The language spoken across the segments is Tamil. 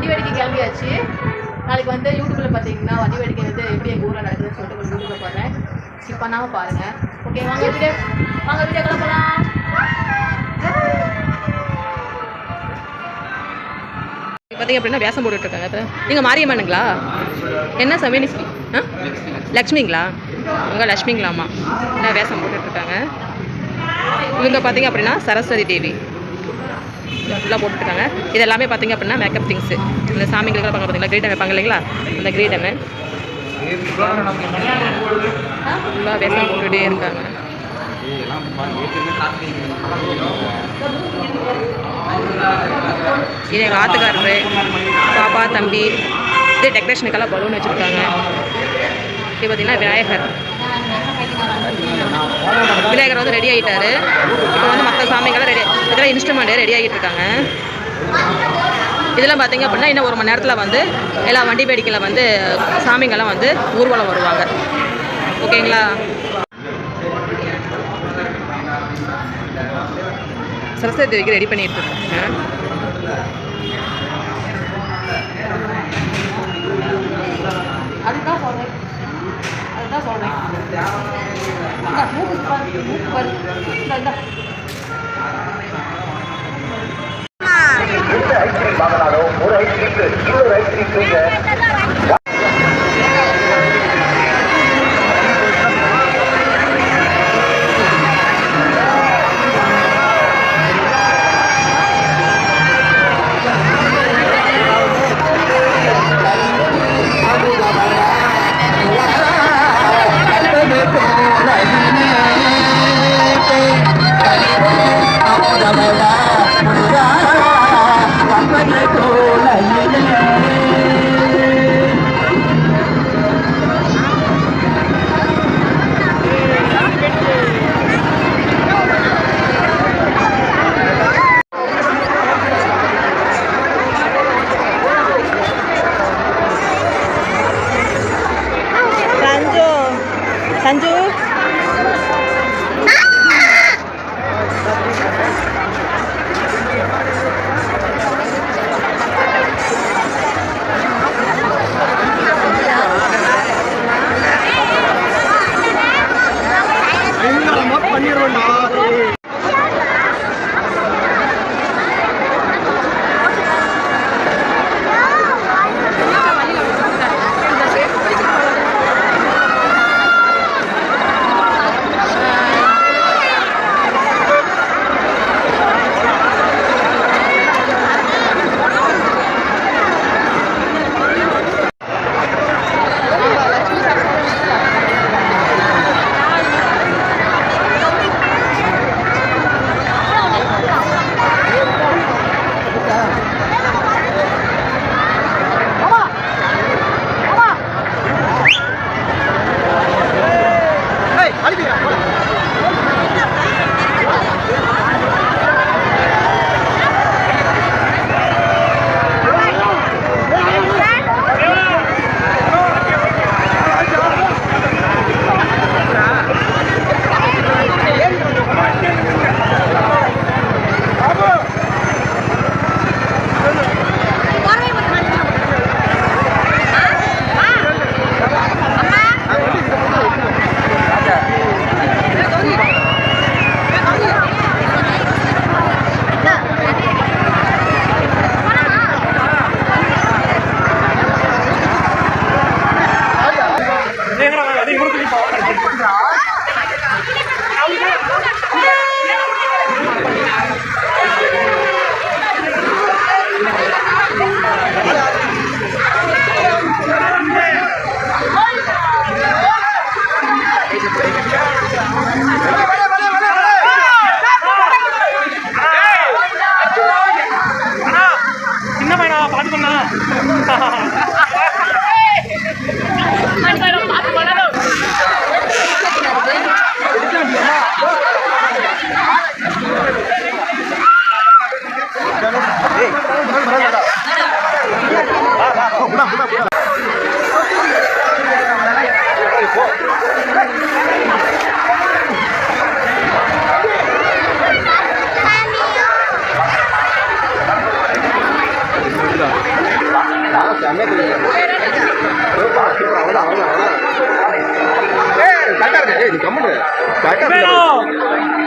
வண்டி வேடிக்கை கிளம்பியாச்சு. நாளைக்கு வந்து யூடியூப்பில் பார்த்தீங்கன்னா வண்டி வேடிக்கை வந்து எப்படி எங்கள் ஊரில் நடக்குதுன்னு சொல்லிட்டு ஒரு யூடியூப்பில் போடுறேன். ஸ்கிப் பண்ணாமல் பாருங்கள் ஓகே வாங்க வீடியோ வாங்க வீடியோ கிளம்பலாம். பார்த்தீங்க அப்படின்னா வேஷம் போட்டுட்டு இருக்காங்க. இப்போ நீங்கள் மாரியம்மனுங்களா? என்ன சமயனி ஆ? லக்ஷ்மிங்களா? இவங்க லக்ஷ்மிங்களாம்மா. என்ன வேஷம் போட்டுட்டு இருக்காங்க. இவங்க பார்த்தீங்க அப்படின்னா சரஸ்வதி தேவி. ஃபுல்லாக போட்டுருக்காங்க. இது எல்லாமே பார்த்திங்க அப்படின்னா மேக்கப் திங்ஸு இந்த சாமிங்களுக்கு பார்க்க பார்த்தீங்களா கிரீடம் வைப்பாங்க இல்லைங்களா? அந்த கிரீடமு ஃபுல்லாக வேஷம் போட்டுகிட்டே இருக்காங்க. இது எங்கள் ஆத்துக்காரரு பாப்பா தம்பி இது டெக்கரேஷனுக்கெல்லாம் பலூன் வச்சுருக்காங்க. இது பார்த்திங்கன்னா விநாயகர். விநாயகர் வந்து ரெடி ஆகிட்டாரு இப்போ வந்து மற்ற சாமிங்கெல்லாம் ரெடி இதெல்லாம் இன்ஸ்ட்ருமெண்ட்டு ரெடி ஆகிட்டு இருக்காங்க. இதெல்லாம் பார்த்தீங்க அப்படின்னா இன்னும் ஒரு மணி நேரத்தில் வந்து எல்லா வண்டி வேடிக்கையில் வந்து சாமிங்கெல்லாம் வந்து ஊர்வலம் வருவாங்க. ஓகேங்களா? சரஸ்வதி தேவிக்கு ரெடி பண்ணிட்டு இருக்காங்க. அதுதான் சொல்றேன் மூக்கு பாரு, மூக்கு பாரு. இந்தா, ஐஸ்கிரீம் வாங்கினாலும் ஒரு ஐஸ்கிரீம்க்கு இன்னொரு ஐஸ்கிரீம் 韩州 கொடுத்துட்டு போகிறா কেন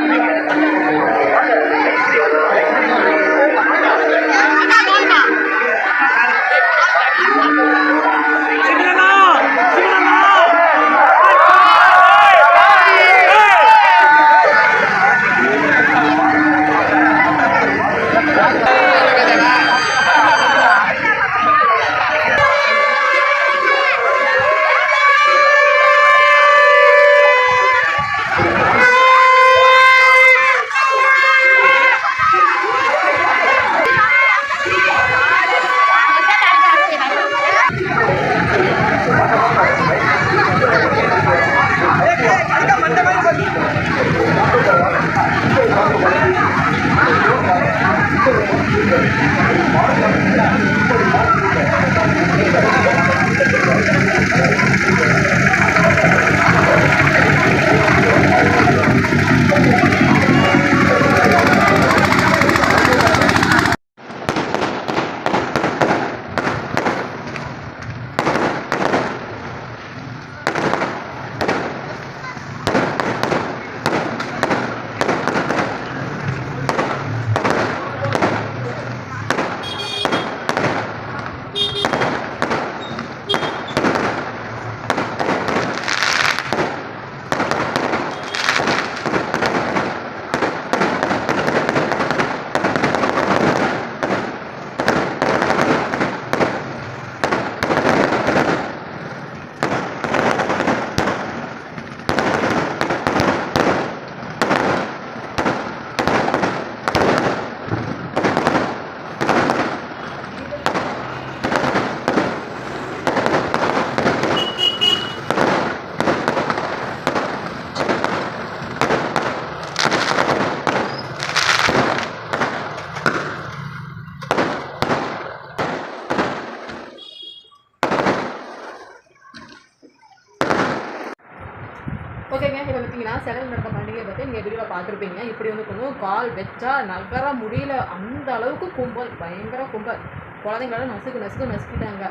பார்த்தீங்கன்னா செகண்ட் நடந்த பண்டிகையை பற்றி நீங்கள் வீடியோவில் பார்த்துருப்பீங்க. இப்படி வந்து கொஞ்சம் கால் வச்சா நகர முடியல. அந்த அளவுக்கு கும்பல் பயங்கர கும்பல். குழந்தைங்கள நசுக்கு நசுக்கு நசுக்கிட்டாங்க.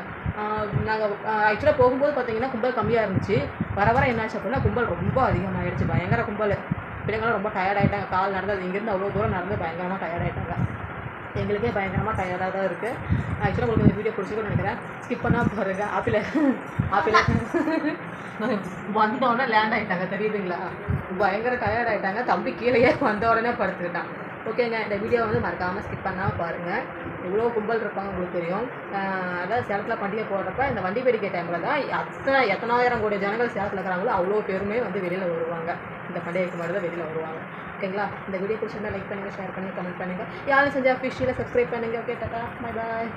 நாங்கள் ஆக்சுவலாக போகும்போது பார்த்தீங்கன்னா கும்பல் கம்மியாக இருந்துச்சு. வர வர என்னாச்சு அப்படின்னா கும்பல் ரொம்ப அதிகமாகிடுச்சு பயங்கர கும்பல். பிள்ளைங்களாம் ரொம்ப டயர்ட் ஆகிட்டாங்க கால் நடந்தது இங்கேருந்து அவ்வளோ தூரம் நடந்து பயங்கரமாக டயர்ட் ஆகிட்டாங்க எங்களுக்கே பயங்கரமாக டயர்டாக தான் இருக்குது ஆக்சுவலாக உங்களுக்கு இந்த வீடியோ பிடிச்சிக்கணும்னு நினைக்கிறேன். ஸ்கிப் பண்ணால் பாருங்கள் ஆப்பிள் ஆப்பிள் வந்தோடனே லேண்ட் ஆகிட்டாங்க தெரியுதுங்களா? பயங்கர டயர்ட் ஆகிட்டாங்க தம்பி கீழேயே வந்த உடனே படுத்துக்கிட்டான். ஓகேங்க இந்த வீடியோ வந்து மறக்காமல் ஸ்கிப் பண்ணாமல் பாருங்கள் எவ்வளோ கும்பல் இருப்பாங்க உங்களுக்கு தெரியும். அதாவது சேலத்தில் பண்டிகை போடுறப்ப இந்த வண்டி வேடிக்கை டைமில் தான் அத்தனை எத்தனாயிரம் கோடி ஜனங்கள் சேலத்தில் இருக்கிறாங்களோ அவ்வளோ பேருமே வந்து வெளியில் வருவாங்க. இந்த பண்டிகைக்கு மாதிரி தான் வெளியில் வருவாங்க. ஓகேங்களா? இந்த வீடியோ பிடிச்சிருந்தா லைக் பண்ணுங்கள் ஷேர் பண்ணுங்கள் கமெண்ட் பண்ணுங்கள் யாரும் செஞ்சால் அஃபிஷியலாக சப்ஸ்கிரைப் பண்ணுங்கள் ஓகே டாட்டா பை பாய்